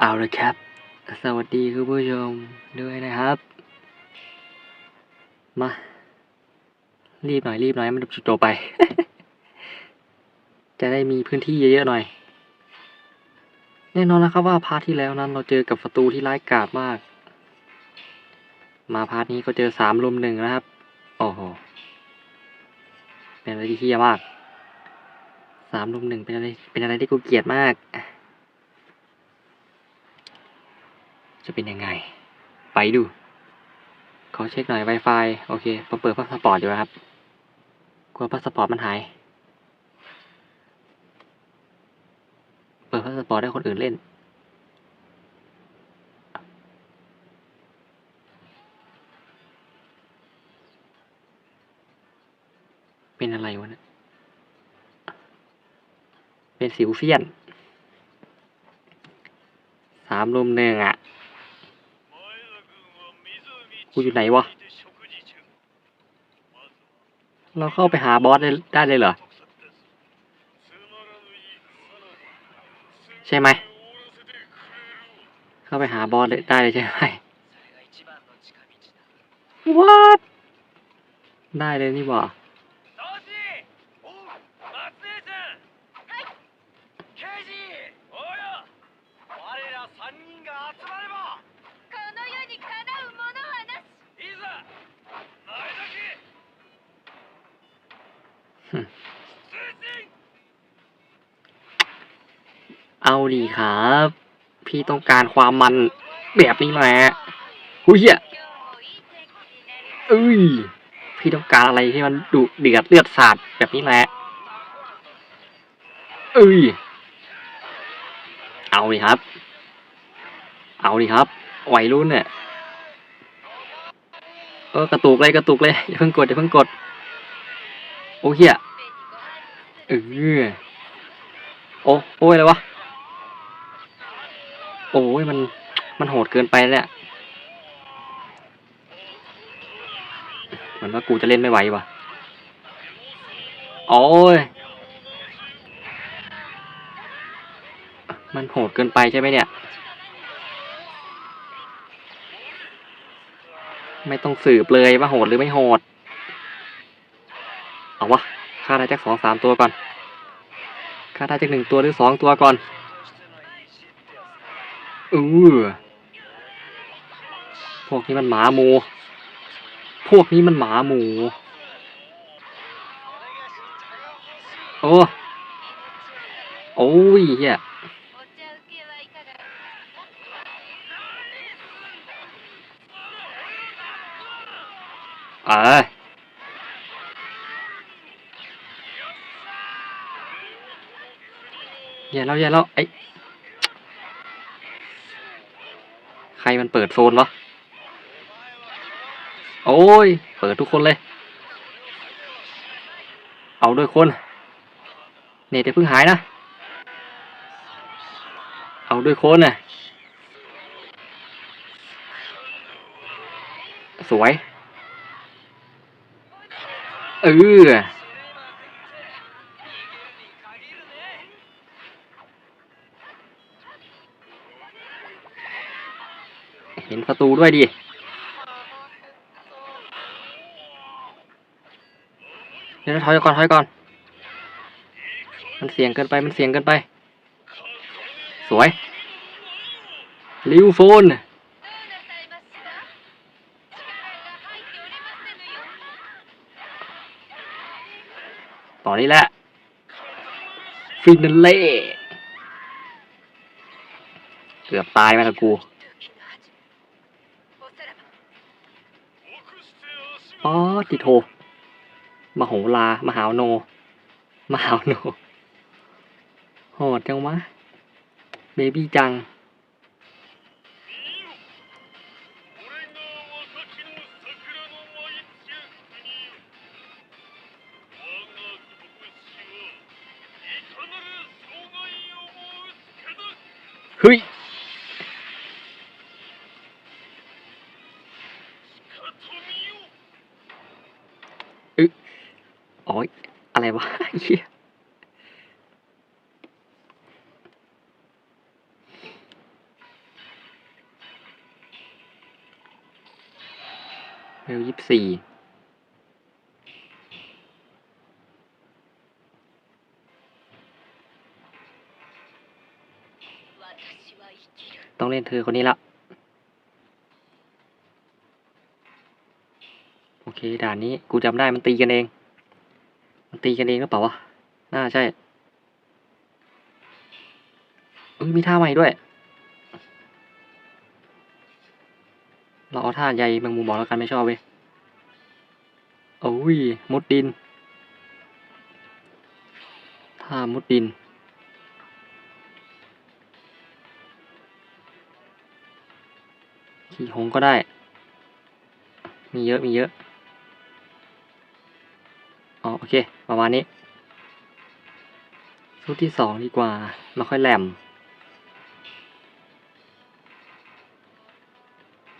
เอาละครับ สวัสดีคุณผู้ชมด้วยนะครับ มา รีบหน่อยรีบหน่อยให้มันจบๆไป จะได้มีพื้นที่เยอะๆหน่อย แน่นอนนะครับว่าพาร์ทที่แล้วนั้นเราเจอกับศัตรูที่ร้ายกาจมาก มาพาร์ทนี้ก็เจอสามลมหนึ่งนะครับ โอ้โห เป็นอะไรที่เฮี้ยมาก สามลมหนึ่งเป็นอะไร เป็นอะไรที่กูเกลียดมาก จะเป็นยังไง ไปดู ขอเช็คหน่อย Wi-Fi โอเคผมเปิดพาสปอร์ตอยู่ครับ กลัวพาสปอร์ตมันหาย เปิดพาสปอร์ตให้คนอื่นเล่น เป็นอะไรวะเนี่ย เป็นสิวเซียนสามรุมหนึ่งอะ กูอยู่ไหนวะ เราเข้าไปหาบอสได้ได้เลยเหรอ ใช่ไหม เข้าไปหาบอสเลยได้เลยใช่ไหม What ได้เลยนี่หว่า เอาดีครับ พี่ต้องการความมันแบบนี้แหละหุ้ยเอ้ย พี่ต้องการอะไรที่มันดุเดือดเลือดสาดแบบนี้แหละ เอ้ย เอาดีครับ เอาดีครับ วัยรุ่นเนี่ยเออกระตุกเลยกระตุกเลยอย่าเพิ่งกดอย่าเพิ่งกด โอเคอะยเออโอ้โอ้ยอะไรวะ โอ้ยมันมันโหดเกินไปแล้วเหมือนว่ากูจะเล่นไม่ไหวว่ะโอ้ย มันโหดเกินไปใช่ไหมเนี่ย ไม่ต้องสืบเลยว่าโหดหรือไม่โหด เอาวะฆ่าได้จากสองสามตัวก่อนฆ่าได้จากหนึ่งตัวหรือสองตัวก่อน เออพวกนี้มันหมาหมู พวกนี้มันหมาหมู โอ้โอ้ยเฮียเอ้อเย่เล้วเย่เล้วไอ้ เปิดโซนวะ โอ้ย เปิดทุกคนเลย เอาด้วยคน เน็ตอย่เพิ่งหายนะ เอาด้วยคนน่ะ สวย เออ ประตูด้วยดิเดี๋ยวถอยก่อนถอยก่อน มันเสียงเกินไปมันเสียงเกินไป สวยลิวโฟนต่อนี้แหละฟินาเล่เกือบตายไหมล่ะกู ติโท มโหลา มหาวโน มหาวโนโหดจังวะ เบบี้จัง เฮ้ย วะเียเวลยี่สิบสี่ต้องเล่นเธอคนนี้ละ โอเค ด่านนี้กูจำได้มันตีกันเอง ตีกันเองหรือเปล่าวะ น่าใช่เอ้ยมีท่าใหม่ด้วย เราเอาท่าใยแมงมุมบอกแล้วกันไม่ชอบเว้ยโอ้ยมุดดิน ท่ามุดดิน ขี่หงก็ได้ มีเยอะมีเยอะ โอเค ประมาณนี้ชุดที่สองดีกว่าไม่ค่อยแหลม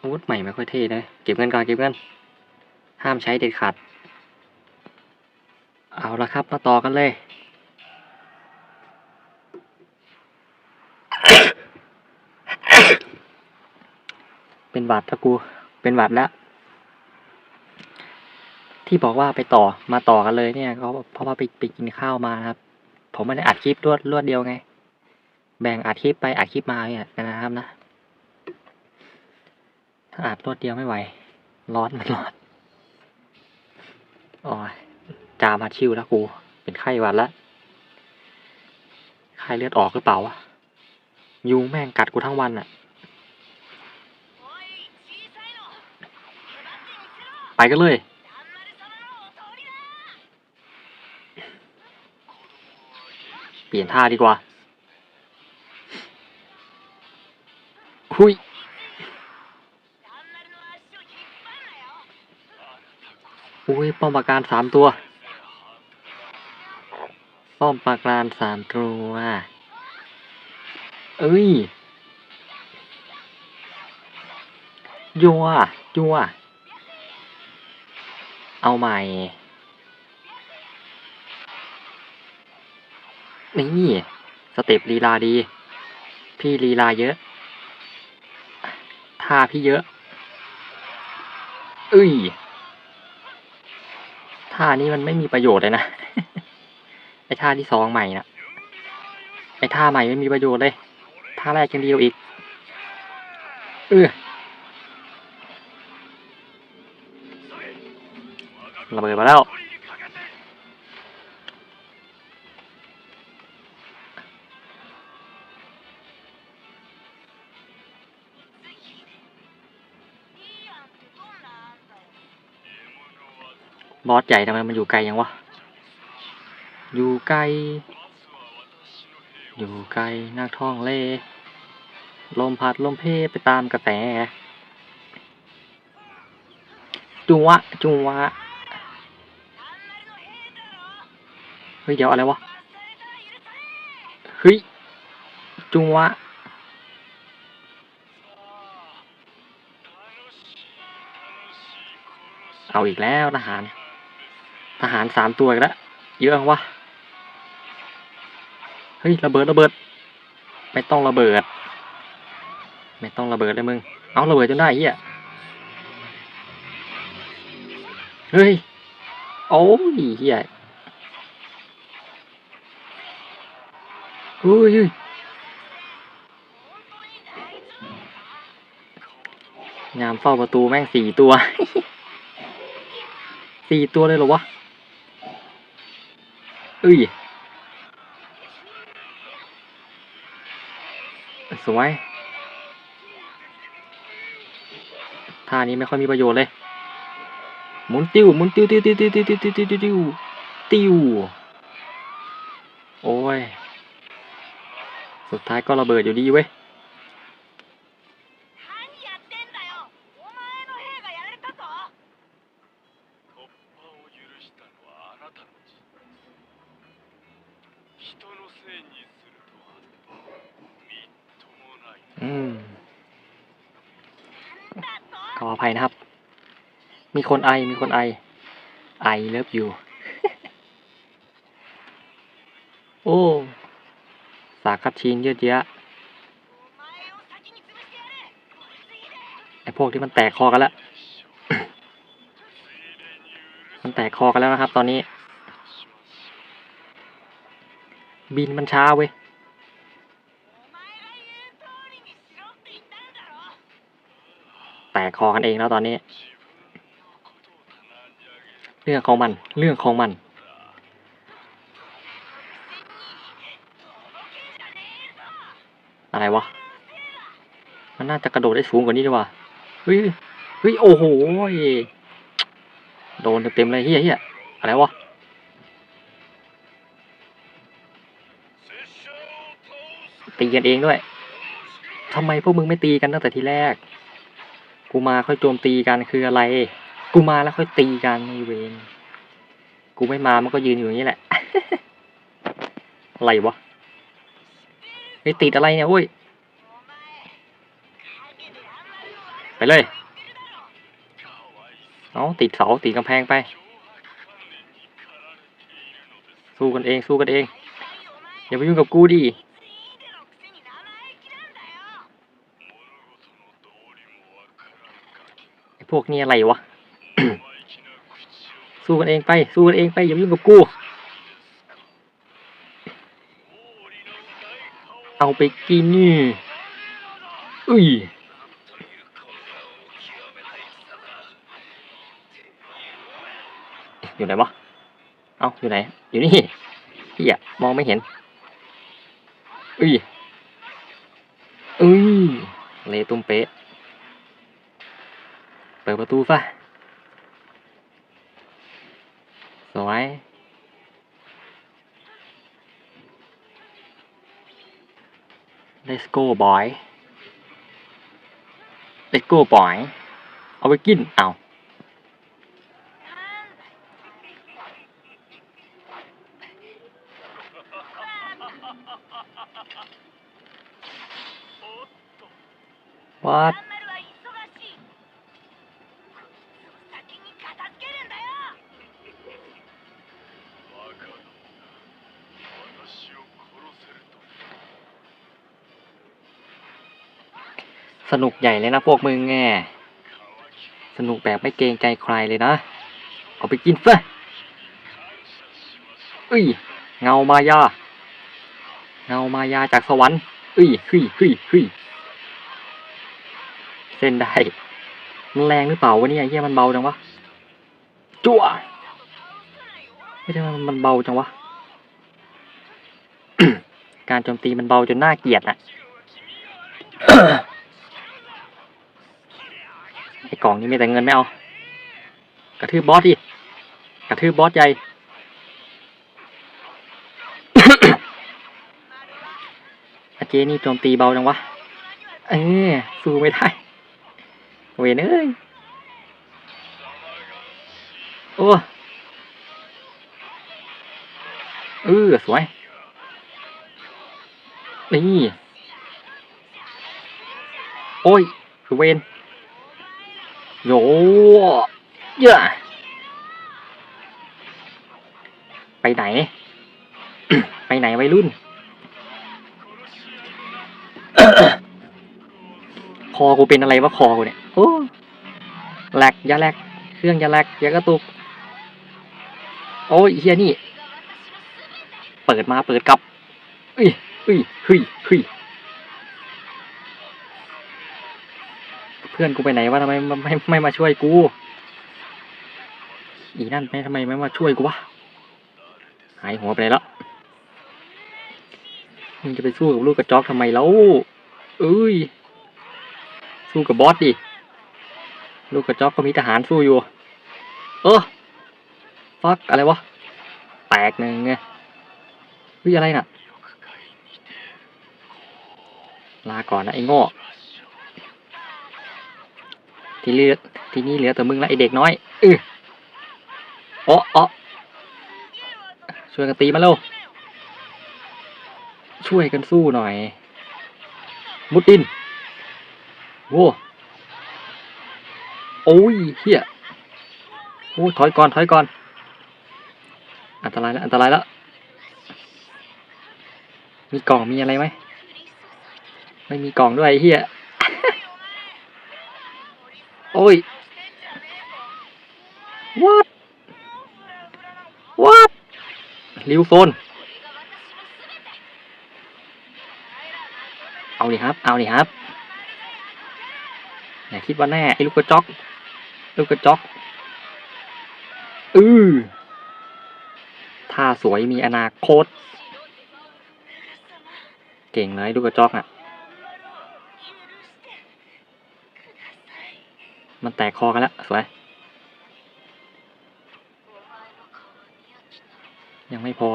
อาวุธใหม่ไม่ค่อยเท่เลยเก็บเงินก่อนเก็บเงิน ห้ามใช้เด็ดขาด เอาละครับ มาต่อกันเลย เป็นหวัดถ้ากู เป็นหวัดแล้ว ที่บอกว่าไปต่อมาต่อกันเลยเนี่ยเขาเพราะว่าไปไปกินข้าวมาครับ ผมไม่ได้อัดคลิปรวดรวดเดียวไง แบ่งอัดคลิปไปอัดคลิปมาเนี่ยนะครับนะถ้าอัดรวดเดียวไม่ไหว ร้อนมันร้อนอ๋อจามาชิวแล้วกู เป็นไข้หวัดละไข้เลือดออกหรือเปล่าวะยุงแม่งกัดกูทั้งวันอะไปกันเลย ปลี่ยนท่าดีกว่า หุยอุ้ยป้อมปราการสามตัว ป้อมปราการสามตัวเอ้ยยัวยัวเอาใหม่ นี่สเต็ปลีลาดี พี่ลีลาเยอะท่าพี่เยอะเอ้ยท่านี้มันไม่มีประโยชน์เลยนะไอท่าที่สองใหม่นะไอท่าใหม่ไม่มีประโยชน์เลยท่าแรกยังเดียวาอีกเออระเบิดมาแล้ว อสใหญ่ทำไมมันอยู่ไกลยังวะ อยู่ไกล อยู่ไกลนักท่องเล่ลมพัดลมเพไปตามกระแสจุงวะจุงวะเฮ้ยเดี๋ยวอะไรวะเฮ้ยจุงวะเอาอีกแล้วทหาร ทหารสามตัวอีกแล้วเยอะวะเฮ้ยระเบิดระเบิด ไม่ต้องระเบิด ไม่ต้องระเบิดเลยมึง เอาระเบิดจนได้เฮียเฮ้ยโอ้ยเฮียเฮ้ยงามเฝ้าประตูแม่งสี่ตัว สี่ตัวเลยเหรอวะ อุ้ยสวยท่านี้ไม่ค่อยมีประโยชน์เลย หมุนติ้วหมุนติ้วติ้วติ้วติ้วติ้วติ้วติ้วติ้วติ้วติ้วโอ้ย สุดท้ายก็ระเบิดอยู่ดีเว้ย ขอภัยนะครับ มีคนไอ มีคนไอ ไอเลิฟอยู่ โอ้ สาคัดชีนเยอะแยะไอพวกที่มันแตกคอกันแล้ว มันแตกคอกันแล้วนะครับ ตอนนี้ บินมันช้าเว้ย แตกคอกันเองแล้วตอนนี้ เรื่องของมัน เรื่องของมัน อะไรวะ มันน่าจะกระโดดได้สูงกว่านี้ดีกว่าเฮ้ยเฮ้ย โอ้โห โดนเต็มเลยเฮียเฮียอะไรวะตีกันเองด้วยทำไมพวกมึงไม่ตีกันตั้งแต่ทีแรก กูมาค่อยโจมตีกันคืออะไร กูมาแล้วค่อยตีกันในเวรกูไม่มามันก็ยืนอยู่อย่างนี้แหละ อะไรวะไอติดอะไรเนี่ยอุ้ย ไปเลยเอาติดเสาติดกำแพงไป สู้กันเองสู้กันเอง อย่าไปยุ่งกับกูดิ พวกนี้อะไรวะ สู้กันเองไป สู้กันเองไป อย่ามายุ่งกับกู เอาไปกินนี่อุ้ยอยู่ไหนวะ เอาอยู่ไหน อยู่นี่พี่อะมองไม่เห็นอุ้ยอุ้ย เลตุ้มเป๊ะ เปิดประตูซะ สวย Let's go boy Let's go boy เอาไปกิน เอา 先に片付けるんだよバカどもが私を殺せると สนุกใหญ่เลยนะพวกมึงแง 乾き สนุกแบบไม่เกรงใจใครเลยนะ เอาไปกินซะ 感謝しましょう อุ้ย เงามายา เงามายาจากสวรรค์อุ้ยหุยหุยหุยเส้นได้ มันแรงหรือเปล่าวะเนี่ยไอ้เหี้ยมันเบาจังวะ จั่วไม่ใช่มันเบาจังวะ การโจมตีมันเบาจนน่าเกลียดอะไอ้กล่องนี้มีแต่เงินไม่เอา กระทืบบอสดิกระทืบบอสใหญ่อาเจนี่โจมตีเบาจังวะ เออสู้ไม่ได้ เวนเอ้ย โอ้เออสวย นี่ โอ้ยคือเวนโยเยอะไปไหน ไปไหนวัยรุ่น คอกูเป็นอะไรวะคอกูเนี่ย โอ้แหลกยาแหลก เครื่องยาแหลกยากระตุก โอ้ยเฮียนี่ เปิดมาเปิดกลับอุ้ยอุ้ยเฮ้ยเฮ้ยเพื่อนกูไปไหนวะทำไมไม่ไม่ไม่มาช่วยกู อีนั่นไม่ทำไมไม่มาช่วยกูวะ หายหัวไปไหนแล้วมึงจะไปสู้กับลูกกระจอกทำไมแล้วเอ้ย สู้กับบอสดิ ลูกกระจอกก็มีทหารสู้อยู่ เออ ฟักอะไรวะ แตกหนึ่งไงวิอะไรน่ะ ลาก่อนนะไอ้โง่ทีเหลือทีนี้เหลือแต่มึงละไอเด็กน้อยเออโอ้โอช่วยกันตีมาเร็ว ช่วยกันสู้หน่อย มุดดินโว้โอ้ยเฮียโอ้ยถอยก่อน ถอยก่อน อันตรายแล้วอันตรายแล้ว มีกล่องมีอะไรไหมไม่มีกล่องด้วยไอ้เฮียโอ้ย what ริวโฟน เอาดิครับ เอาดิครับอย่าคิดว่าแน่ไอ้ลูกกระจอก ลูกกระจอก อือ ท่าสวยมีอนาคต เก่งเลยลูกกระจอกอะ มันแตกคอกันแล้วสวย ยังไม่พอ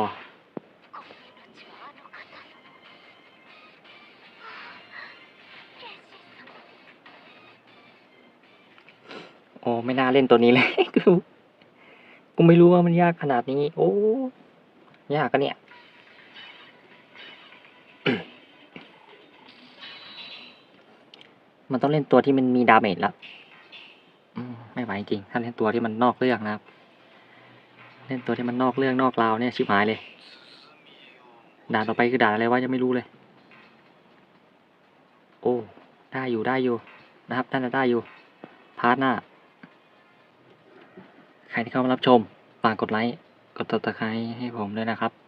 โอ้ ไม่น่าเล่นตัวนี้เลย กูไม่รู้ว่ามันยากขนาดนี้ โอ้ยากกันเนี่ย มันต้องเล่นตัวที่มันมีดาเมจแล้วไม่ไหวจริง ถ้าเล่นตัวที่มันนอกเรื่องนะครับ เล่นตัวที่มันนอกเรื่องนอกราวเนี่ยชิบหายเลย ด่านต่อไปคือด่านอะไรวะยังไม่รู้เลย โอ้ ได้อยู่ได้อยู่นะครับน่าจะได้อยู่ พาร์ทหน้า ใครที่เข้ามารับชม ฝากกดไลค์ กดติดตามให้ผมด้วยนะครับ